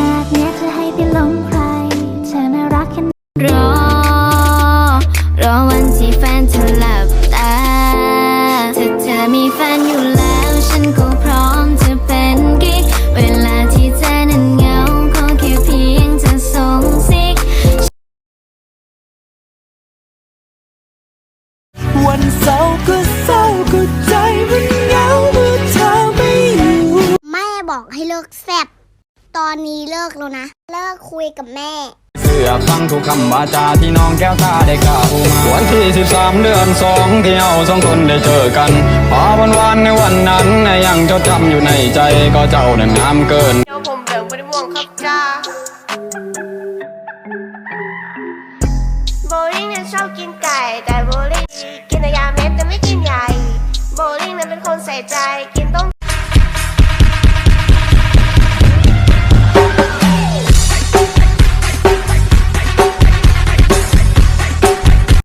นาดเนี้ยจะให้ไปหลงใคร เธอน่ารักแค่ไหนรอ รอวันที่แฟนเธอหลับตาถ้าเธอมีแฟนอยู่แล้ว ฉันก็พร้อมจะเป็นกิ๊กเวลาที่เธอนั้นเหงาขอแค่เพียงเธอส่งซิก วันเสาร์ก็เศร้าก็ใจมันเหงาเมื่อเธอไม่อยู่ แม่บอกให้เลิกแซบ ตอนนี้เลิกแล้วนะ เลิกคุยกับแม่ เสือกฟังทุกคำวาจาที่น้องแก้วตาได้กล่าวมาวันที่ 13 เดือนสองที่เราสองคนได้เจอกันพอวันวานในวันนั้นยังจดจำอยู่ในใจก็เจ้านั้นงามเกิน เดี๋ยวผมเดินไปม่วงครับจ้าโบลิ่งนั้นชอบกินไก่ แต่โบลิ่งกินแต่ยาเม็ดแต่ไม่กินใหญ่ โบลิ่งนั้นเป็นคนใส่ใจ